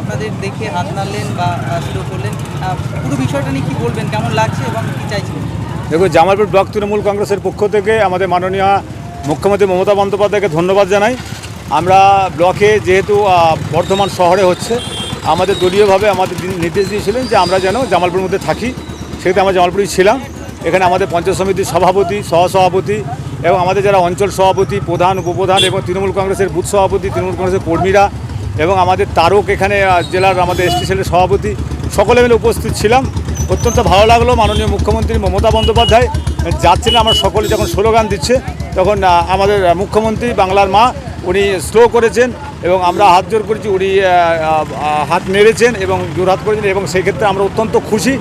আপনাদের দেখে হাত নাড়লেন বা স্লো করলেন পুরো বিষয়টা নিয়ে কি বলবেন? কেমন লাগছে এবং কি চাইছিলেন দেখুন, জামালপুর ব্লক তৃণমূল কংগ্রেসের পক্ষ থেকে আমাদের মাননীয় মুখ্যমন্ত্রী মমতা বন্দ্যোপাধ্যায়কে ধন্যবাদ জানাই। আমরা ব্লকে যেহেতু বর্ধমান শহরে হচ্ছে, আমাদের দলীয়ভাবে আমাদের নির্দেশ দিয়েছিলেন যে আমরা যেন জামালপুরের মধ্যে থাকি। সেক্ষেত্রে আমরা জামালপুরেই ছিলাম। এখানে আমাদের পঞ্চায়েত সমিতির সভাপতি, সহসভাপতি এবং আমাদের যারা অঞ্চল সভাপতি, প্রধান, উপপ্রধান এবং তৃণমূল কংগ্রেসের বুথ সভাপতি, তৃণমূল কংগ্রেসের কর্মীরা এবং আমাদের তারক এখানে জেলার আমাদের এসটি সেলের সভাপতি, সকলে মিলে উপস্থিত ছিলাম। অত্যন্ত ভালো লাগল মাননীয় মুখ্যমন্ত্রী মমতা বন্দ্যোপাধ্যায়। যাচ্ছিলেন আমরা সকলে যখন স্লোগান দিচ্ছে, তখন আমাদের মুখ্যমন্ত্রী, বাংলার মা, উনি স্লো করেছেন এবং আমরা হাত জোর করেছি, উনি হাত নেড়েছেন এবং জোর হাত করেছেন এবং সেই ক্ষেত্রে আমরা অত্যন্ত খুশি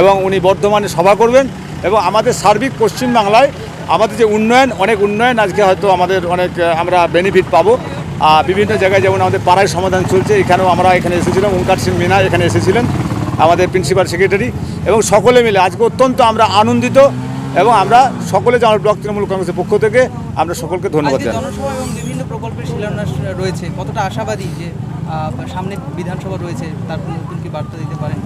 এবং উনি বর্ধমানে সভা করবেন এবং আমাদের সার্বিক পশ্চিমবাংলায় আমাদের যে উন্নয়ন, অনেক উন্নয়ন আজকে হয়তো আমাদের অনেক আমরা বেনিফিট পাবো। বিভিন্ন জায়গায় যেমন আমাদের পাড়ায় সমাধান চলছে এখানেও আমরা এখানে এসেছিলাম ওঙ্কার সিং মিনা এখানে এসেছিলেন আমাদের প্রিন্সিপাল সেক্রেটারি এবং সকলে মিলে আজকে অত্যন্ত আমরা আনন্দিত এবং আমরা সকলে যে আমার ব্লক তৃণমূল কংগ্রেসের পক্ষ থেকে আমরা সকলকে ধন্যবাদ জানাই। এবং বিভিন্ন প্রকল্পের শিলান্যাস রয়েছে কতটা আশাবাদী যে সামনে বিধানসভা রয়েছে তার কোনো নতুন কি বার্তা দিতে পারেন?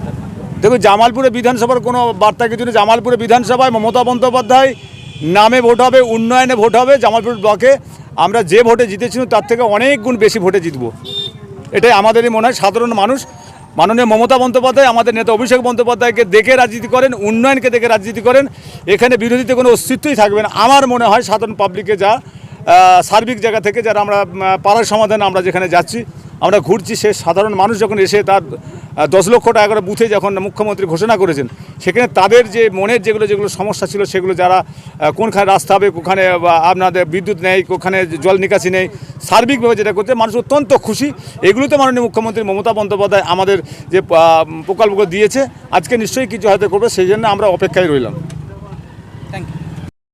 দেখুন জামালপুরে বিধানসভার কোনো বার্তা কিছু নেই। জামালপুরে বিধানসভায় মমতা বন্দ্যোপাধ্যায় নামে ভোট হবে উন্নয়নে ভোট হবে জামালপুর ব্লকে। আমরা যে ভোটে জিতেছিলাম, তার থেকে অনেক গুণ বেশি ভোটে জিতব। এটাই আমাদেরই মনে হয়, সাধারণ মানুষ। মাননীয় মমতা বন্দ্যোপাধ্যায়, আমাদের নেতা অভিষেক বন্দ্যোপাধ্যায়কে দেখে রাজনীতি করেন, উন্নয়নকে দেখে রাজনীতি করেন। এখানে বিরোধীতে কোনো অস্তিত্বই থাকবে না। আমার মনে হয় সাধারণ পাবলিকে যা সার্বিক জায়গা থেকে যারা আমরা পাড়ার সমাধান আমরা যেখানে যাচ্ছি আমরা ঘুরছি, সে সাধারণ মানুষ যখন এসে তার দশ লক্ষ টাকা করে বুথে যখন মুখ্যমন্ত্রী ঘোষণা করেছেন, সেখানে তাদের যে মনের যেগুলো যেগুলো সমস্যা ছিল, সেগুলো যারা কোনখানে রাস্তা হবে কোখানে আপনাদের বিদ্যুৎ নেই কোখানে জল নিকাশি নেই, সার্বিকভাবে যেটা করছে মানুষ অত্যন্ত খুশি। এগুলোতে মাননীয় মুখ্যমন্ত্রী মমতা বন্দ্যোপাধ্যায় আমাদের যে প্রকল্পগুলো দিয়েছে, আজকে নিশ্চয়ই কিছু হয়তো করবে, সেই জন্য আমরা অপেক্ষায় রইলাম।